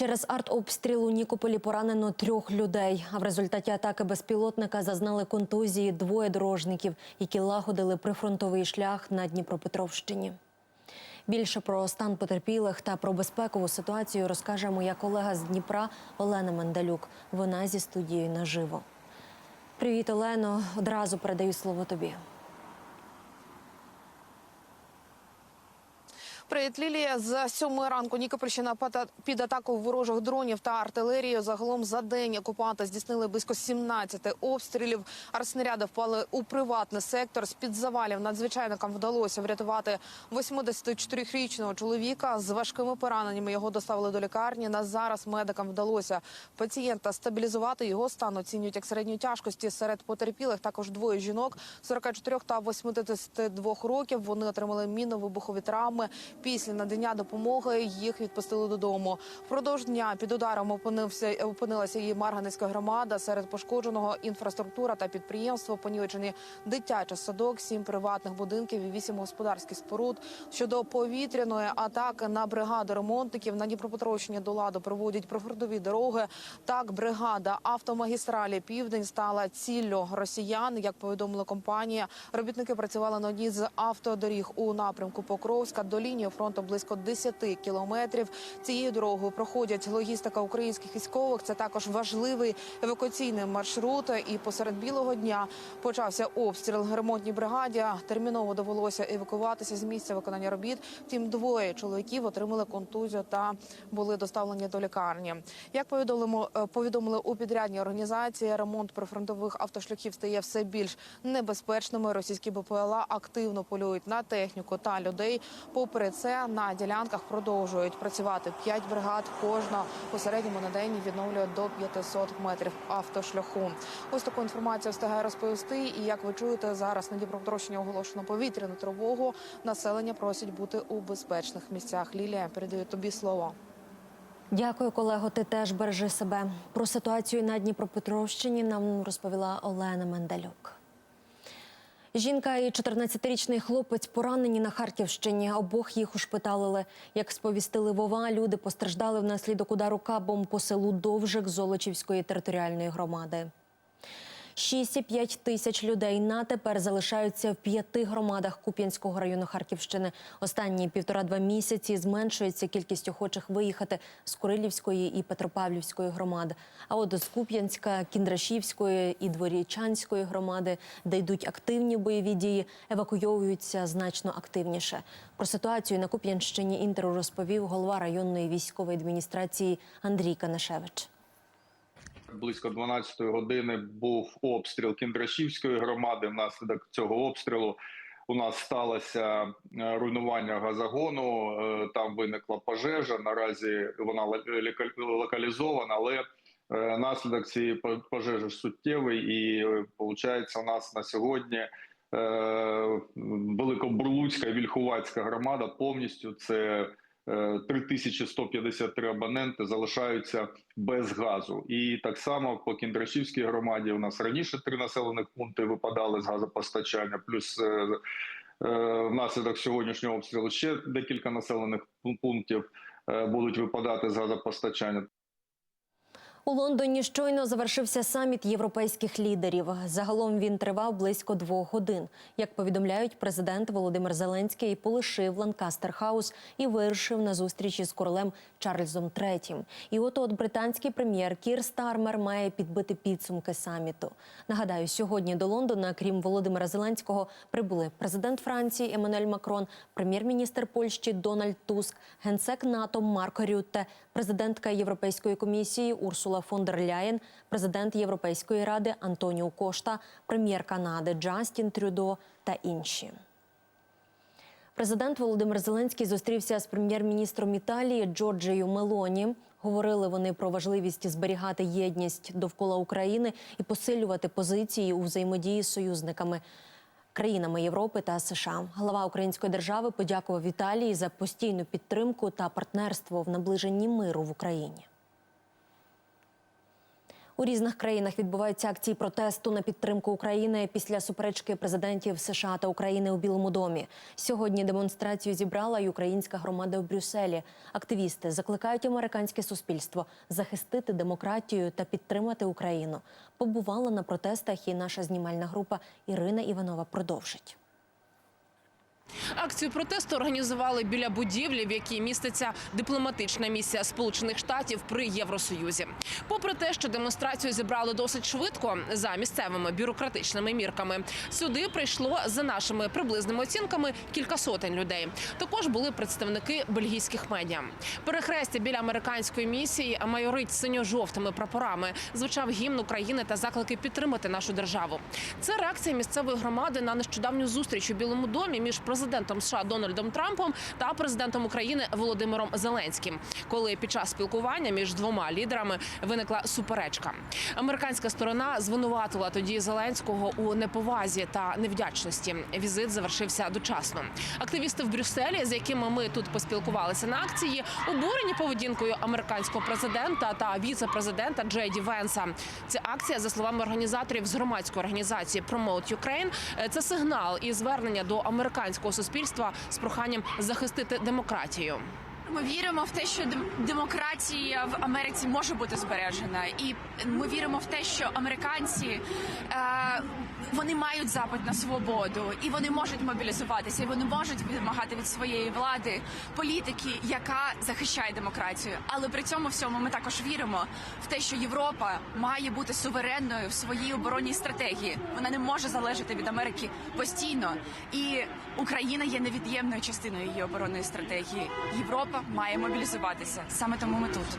Через артобстріл у Нікополі поранено трьох людей. А в результаті атаки безпілотника зазнали контузії двоє дорожників, які лагодили прифронтовий шлях на Дніпропетровщині. Більше про стан потерпілих та про безпекову ситуацію розкаже моя колега з Дніпра Олена Мендалюк. Вона зі студією наживо. Привіт, Олено. Одразу передаю слово тобі. Привіт, Лілія. За сьомої ранку Нікопольщина під атакою ворожих дронів та артилерії. Загалом за день окупанти здійснили близько 17 обстрілів. Артснаряди впали у приватний сектор. З під завалів надзвичайникам вдалося врятувати 84-річного чоловіка з важкими пораненнями. Його доставили до лікарні. На зараз медикам вдалося пацієнта стабілізувати. Його стан оцінюють як середньої тяжкості. Серед потерпілих також двоє жінок 44 та 82 років. Вони отримали мінно-вибухові травми. Після надання допомоги їх відпустили додому. Впродовж дня під ударом опинився опинилася і Марганецька громада. Серед пошкодженого інфраструктура та підприємства понівечені дитячий садок, сім приватних будинків і вісім господарських споруд. Щодо повітряної атаки на бригаду ремонтників на Дніпропетровщині до ладу проводять прифронтові дороги. Так, бригада автомагістралі Південь стала ціллю росіян. Як повідомила компанія, робітники працювали на одній з автодоріг у напрямку Покровська до лінії фронту близько 10 кілометрів. Цією дорогою проходять логістика українських військових. Це також важливий евакуаційний маршрут. І посеред білого дня почався обстріл ремонтній бригаді. Терміново довелося евакуватися з місця виконання робіт. Втім, двоє чоловіків отримали контузію та були доставлені до лікарні. Як е, повідомили у підрядній організації, ремонт прифронтових автошляхів стає все більш небезпечними. Російські БПЛА активно полюють на техніку та людей. Попри це, на ділянках продовжують працювати 5 бригад. Кожна у середньому на день відновлює до 500 метрів автошляху. Ось таку інформацію встигає розповісти. І як ви чуєте, зараз на Дніпропетровщині оголошено повітряну тривогу. Населення просять бути у безпечних місцях. Лілія передаю тобі слово. Дякую, колего. Ти теж бережи себе. Про ситуацію на Дніпропетровщині нам розповіла Олена Мендалюк. Жінка і 14-річний хлопець поранені на Харківщині. Обох їх ушпиталили. Як сповістили Вова, люди постраждали внаслідок удару кабом по селу Довжик Золочівської територіальної громади. 6,5 тисяч людей на тепер залишаються в п'яти громадах Куп'янського району Харківщини. Останні півтора-два місяці зменшується кількість охочих виїхати з Курилівської і Петропавлівської громад. А от з Куп'янська, Кіндрашівської і Дворічанської громади, де йдуть активні бойові дії, евакуйовуються значно активніше. Про ситуацію на Куп'янщині інтеру розповів голова районної військової адміністрації Андрій Канашевич. Близько 12-ї години був обстріл Кіндрашівської громади. Внаслідок цього обстрілу у нас сталося е, руйнування газогону. е, Там виникла пожежа. Наразі вона локалізована, але е, наслідок цієї пожежі суттєвий. І виходить, у нас на сьогодні Великобурлуцька і Вільхувацька громада повністю це. Е, 3153 абоненти залишаються без газу, і так само по Кіндрашівській громаді у нас раніше три населених пункти випадали з газопостачання. Плюс е, е, внаслідок сьогоднішнього обстрілу ще декілька населених пунктів е, будуть випадати з газопостачання. У Лондоні щойно завершився саміт європейських лідерів. Загалом він тривав близько двох годин. Як повідомляють, президент Володимир Зеленський полишив Ланкастер Хаус і вирушив на зустрічі з королем Чарльзом III. І от от британський прем'єр Кір Стармер має підбити підсумки саміту. Нагадаю, сьогодні до Лондона, крім Володимира Зеленського, прибули президент Франції Еммануель Макрон, прем'єр-міністр Польщі Дональд Туск, генсек НАТО Марко Рютте, президентка Європейської комісії Урсула фон дер Ляєн, президент Європейської ради Антоніо Кошта, прем'єр Канади Джастін Трюдо та інші. Президент Володимир Зеленський зустрівся з прем'єр-міністром Італії Джорджею Мелоні. Говорили вони про важливість зберігати єдність довкола України і посилювати позиції у взаємодії з союзниками. Країнами Європи та США глава української держави подякував Італії за постійну підтримку та партнерство в наближенні миру в Україні. У різних країнах відбуваються акції протесту на підтримку України після суперечки президентів США та України у Білому домі. Сьогодні демонстрацію зібрала й українська громада в Брюсселі. Активісти закликають американське суспільство захистити демократію та підтримати Україну. Побувала на протестах і наша знімальна група Ірина Іванова продовжить. Акцію протесту організували біля будівлі, в якій міститься дипломатична місія Сполучених Штатів при Євросоюзі. Попри те, що демонстрацію зібрали досить швидко за місцевими бюрократичними мірками, сюди прийшло за нашими приблизними оцінками кілька сотень людей. Також були представники бельгійських медіа. Перехрестя біля американської місії майорить синьо-жовтими прапорами. Звучав гімн України та заклики підтримати нашу державу. Це реакція місцевої громади на нещодавню зустріч у Білому домі між президентом США Дональдом Трампом та президентом України Володимиром Зеленським, коли під час спілкування між двома лідерами виникла суперечка. Американська сторона звинуватила тоді Зеленського у неповазі та невдячності. Візит завершився дочасно. Активісти в Брюсселі, з якими ми тут поспілкувалися на акції, обурені поведінкою американського президента та віце-президента Джейді Венса. Ця акція, за словами організаторів з громадської організації Promote Ukraine, це сигнал і звернення до американського суспільства з проханням захистити демократію. Ми віримо в те, що демократія в Америці може бути збережена, і ми віримо в те, що американці е, вони мають запит на свободу, і вони можуть мобілізуватися, і вони можуть вимагати від своєї влади політики, яка захищає демократію. Але при цьому всьому ми також віримо в те, що Європа має бути суверенною в своїй оборонній стратегії. Вона не може залежати від Америки постійно, і Україна є невід'ємною частиною її оборонної стратегії. Європа має мобілізуватися. Саме тому ми тут.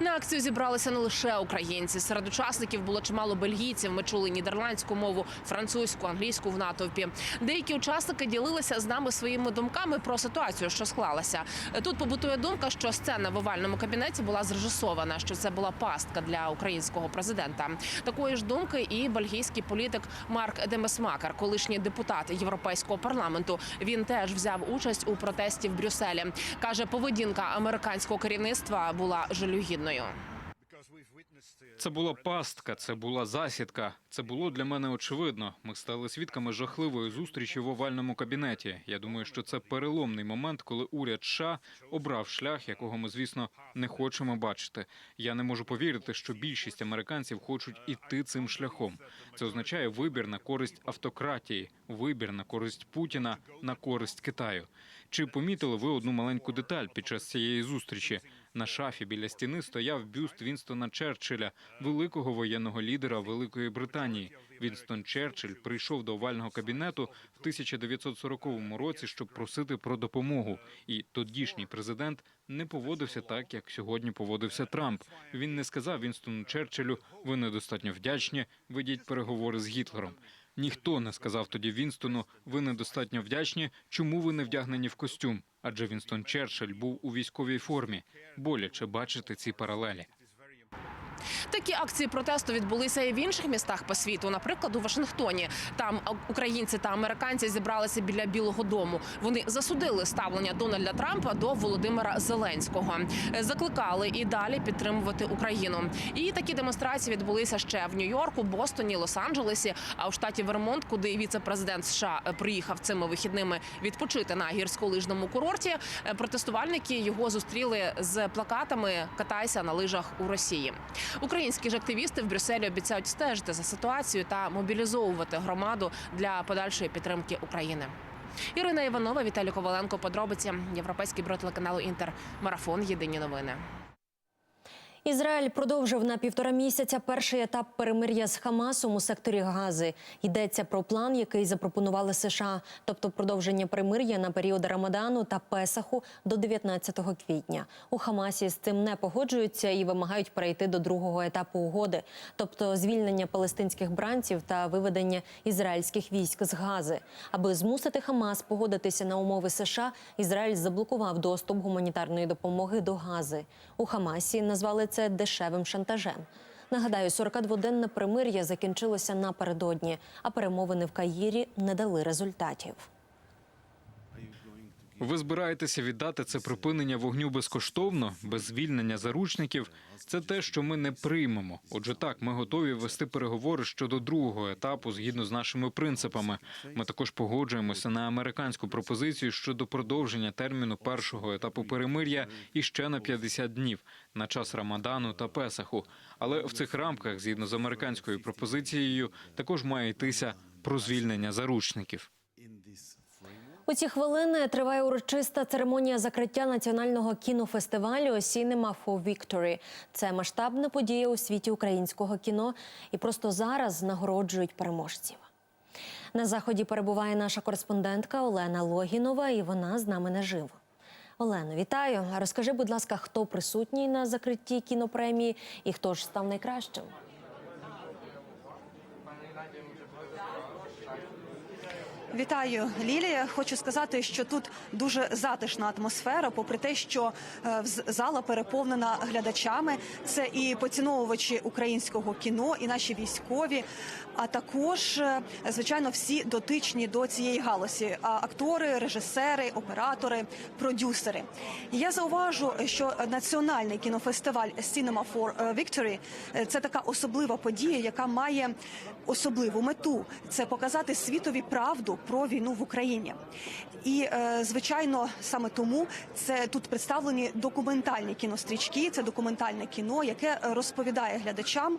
На акцію зібралися не лише українці. Серед учасників було чимало бельгійців. Ми чули нідерландську мову, французьку, англійську в натовпі. Деякі учасники ділилися з нами своїми думками про ситуацію, що склалася. Тут побутує думка, що сцена в овальному кабінеті була зрежисована, що це була пастка для українського президента. Такої ж думки і бельгійський політик Марк Демесмакер, колишній депутат Європейського парламенту. Він теж взяв участь у протесті в Брюсселі. каже, поведінка американського керівництва була жалюгідною. Це була пастка, це була засідка. Це було для мене очевидно. Ми стали свідками жахливої зустрічі в овальному кабінеті. Я думаю, що це переломний момент, коли уряд США обрав шлях, якого ми, звісно, не хочемо бачити. Я не можу повірити, що більшість американців хочуть іти цим шляхом. Це означає вибір на користь автократії, вибір на користь Путіна, на користь Китаю. Чи помітили ви одну маленьку деталь під час цієї зустрічі? На шафі біля стіни стояв бюст Вінстона Черчилля, великого воєнного лідера Великої Британії. Вінстон Черчилль прийшов до овального кабінету в 1940 році, щоб просити про допомогу. І тодішній президент не поводився так, як сьогодні поводився Трамп. Він не сказав Вінстону Черчиллю, ви недостатньо вдячні, ведіть переговори з Гітлером. Ніхто не сказав тоді Вінстону, ви недостатньо вдячні, чому ви не вдягнені в костюм. Адже Вінстон Черчилль був у військовій формі. Боляче бачити ці паралелі. Такі акції протесту відбулися і в інших містах по світу. Наприклад, у Вашингтоні там українці та американці зібралися біля Білого Дому. Вони засудили ставлення Дональда Трампа до Володимира Зеленського, Е, закликали і далі підтримувати Україну. І такі демонстрації відбулися ще в Нью-Йорку, Бостоні, Лос-Анджелесі. А у штаті Вермонт, куди віце-президент США е, приїхав цими вихідними відпочити на гірськолижному курорті. е, Протестувальники його зустріли з плакатами Катайся на лижах у Росії. Українські ж активісти в Брюсселі обіцяють стежити за ситуацією та мобілізовувати громаду для подальшої підтримки України. Ірина Іванова, Віталій Коваленко. Подробиці Європейський бро телеканалу Інтер. Марафон. Єдині новини. Ізраїль продовжив на півтора місяця перший етап перемир'я з Хамасом у секторі Гази. Йдеться про план, який запропонували США, тобто продовження перемир'я на період Рамадану та Песаху до 19 квітня. У Хамасі з цим не погоджуються і вимагають перейти до другого етапу угоди, тобто звільнення палестинських бранців та виведення ізраїльських військ з Гази. Аби змусити Хамас погодитися на умови США, Ізраїль заблокував доступ гуманітарної допомоги до Гази. У Хамасі назвали це дешевим шантажем. Нагадаю, 42-денне примир'я закінчилося напередодні, а перемовини в Каїрі не дали результатів. Ви збираєтеся віддати це припинення вогню безкоштовно, без звільнення заручників. Це те, що ми не приймемо. Отже, так, ми готові вести переговори щодо другого етапу згідно з нашими принципами. Ми також погоджуємося на американську пропозицію щодо продовження терміну першого етапу перемир'я іще на 50 днів на час Рамадану та Песаху. Але в цих рамках, згідно з американською пропозицією, також має йтися про звільнення заручників. У ці хвилини триває урочиста церемонія закриття національного кінофестивалю «Cinema for Victory». Це масштабна подія у світі українського кіно, і просто зараз нагороджують переможців. На заході перебуває наша кореспондентка Олена Логінова, і вона з нами наживо. Олено, вітаю. Розкажи, будь ласка, хто присутній на закритті кінопремії і хто ж став найкращим? Вітаю, Лілія. Хочу сказати, що тут дуже затишна атмосфера, попри те, що е, зала переповнена глядачами. Це і поціновувачі українського кіно, і наші військові, а також, е, звичайно, всі дотичні до цієї галузі: актори, режисери, оператори, продюсери. Я зауважу, що національний кінофестиваль Cinema for Victory – це така особлива подія, яка має особливу мету це показати світові правду про війну в Україні. І е, звичайно, саме тому це тут представлені документальні кінострічки. Це документальне кіно, яке розповідає глядачам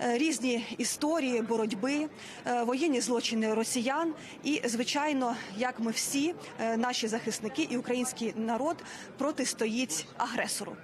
е, різні історії боротьби, е, воєнні злочини росіян. І звичайно, як ми всі, наші захисники і український народ протистоїть агресору.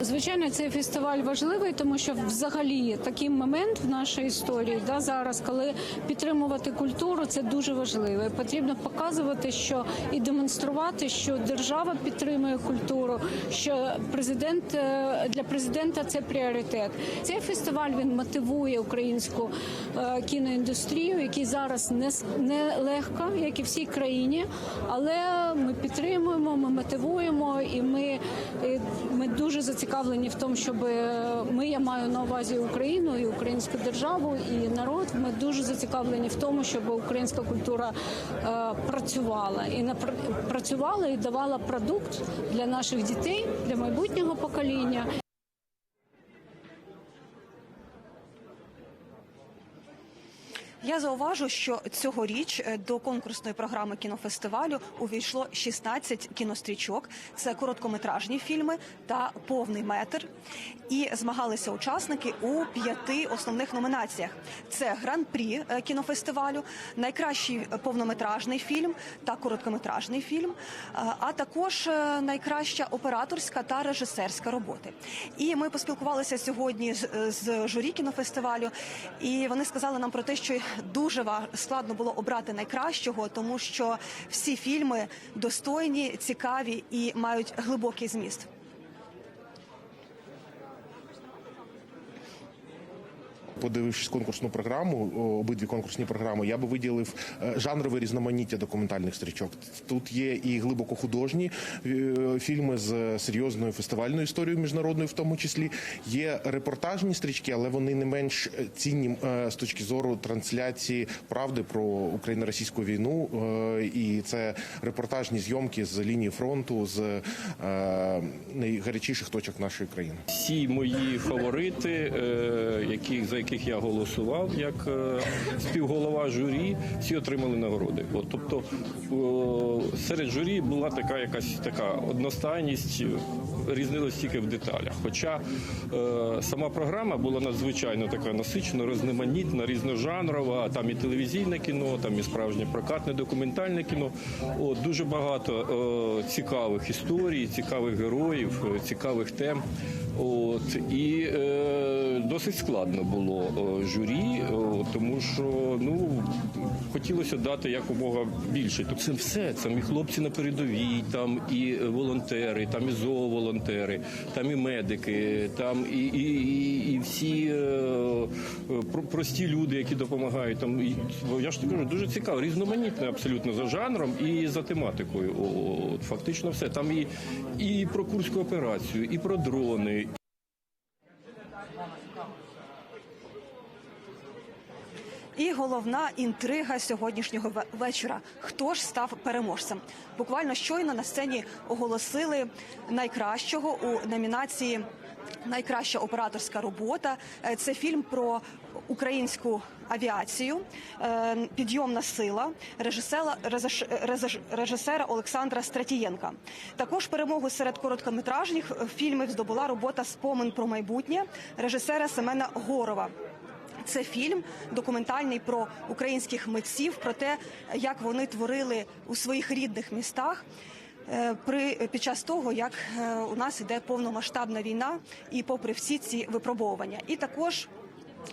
Звичайно, цей фестиваль важливий, тому що взагалі такий момент в нашій історії, да, зараз, коли підтримувати культуру, це дуже важливо. Потрібно показувати, що і демонструвати, що держава підтримує культуру, що президент е, для президента це пріоритет. Цей фестиваль він мотивує українську е, кіноіндустрію, який зараз не не легко, як і всій країні, але ми підтримуємо, ми мотивуємо, і ми, ми дуже зацікавлені в тому, щоб е, ми я маю на увазі Україну і українську державу і народ. Ми дуже зацікавлені в тому, щоб українська культура е, працювала і працювала і давала продукт для наших дітей, для майбутнього покоління. Я зауважу, що цьогоріч е, до конкурсної програми кінофестивалю увійшло 16 кінострічок. Це короткометражні фільми та повний метр. І змагалися учасники у п'яти основних номінаціях: це гран-прі е, кінофестивалю, найкращий повнометражний фільм та короткометражний фільм, е, а також найкраща операторська та режисерська роботи. І ми поспілкувалися сьогодні з журі кінофестивалю, і вони сказали нам про те, що дуже складно було обрати найкращого, тому що всі фільми достойні, цікаві і мають глибокий зміст. Подивившись конкурсну програму, обидві конкурсні програми, я би виділив е, жанрове різноманіття документальних стрічок. Тут є і глибоко художні е, фільми з серйозною фестивальною історією міжнародною, в тому числі є репортажні стрічки, але вони не менш е, цінні з точки зору трансляції правди про україно-російську війну. І це репортажні зйомки з лінії фронту з найгарячіших точок нашої країни. всі мої фаворити, яких, за яких я голосував як е, співголова журі, всі отримали нагороди. От, тобто серед журі була така якась така одностайність, е, різнилась тільки в деталях. Хоча е, сама програма була надзвичайно така насичена, розноманітна, різножанрова. Там і телевізійне кіно, там і справжнє прокатне документальне кіно. От, дуже багато е, цікавих історій, цікавих героїв, е, цікавих тем. От і е, досить складно було е, журі, е, тому що ну хотілося дати якомога більше. Тобто це все. Там і хлопці на передовій, там і волонтери, там і зооволонтери, там і медики, там і, і, і, і всі е, про- прості люди, які допомагають. Там і, я ж кажу, дуже цікаво, різноманітне абсолютно за жанром і за тематикою. От, фактично все. Там і, і про курську операцію, і про дрони, І головна інтрига сьогоднішнього вечора. Хто ж став переможцем? Буквально щойно на сцені оголосили найкращого у номінації. Найкраща операторська робота Е, це фільм про українську авіацію, е, підйомна сила режисера, режисера Олександра Стратієнка. Також перемогу серед короткометражних фільмів здобула робота Спомин про майбутнє режисера Семена Горова. Це фільм документальний про українських митців, про те, як вони творили у своїх рідних містах. е, При під час того, як е, у нас іде повномасштабна війна, і попри всі ці випробовування, і також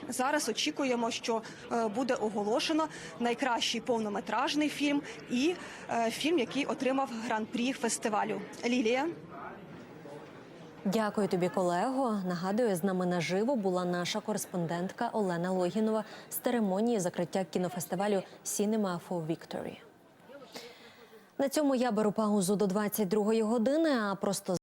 зараз очікуємо, що е, буде оголошено найкращий повнометражний фільм і фільм, який отримав гран-прі фестивалю. Лілія. Дякую тобі, колего. Нагадую, з нами наживо була наша кореспондентка Олена Логінова з церемонії закриття кінофестивалю Cinema for Victory. На цьому я беру паузу до 22-ї години, а просто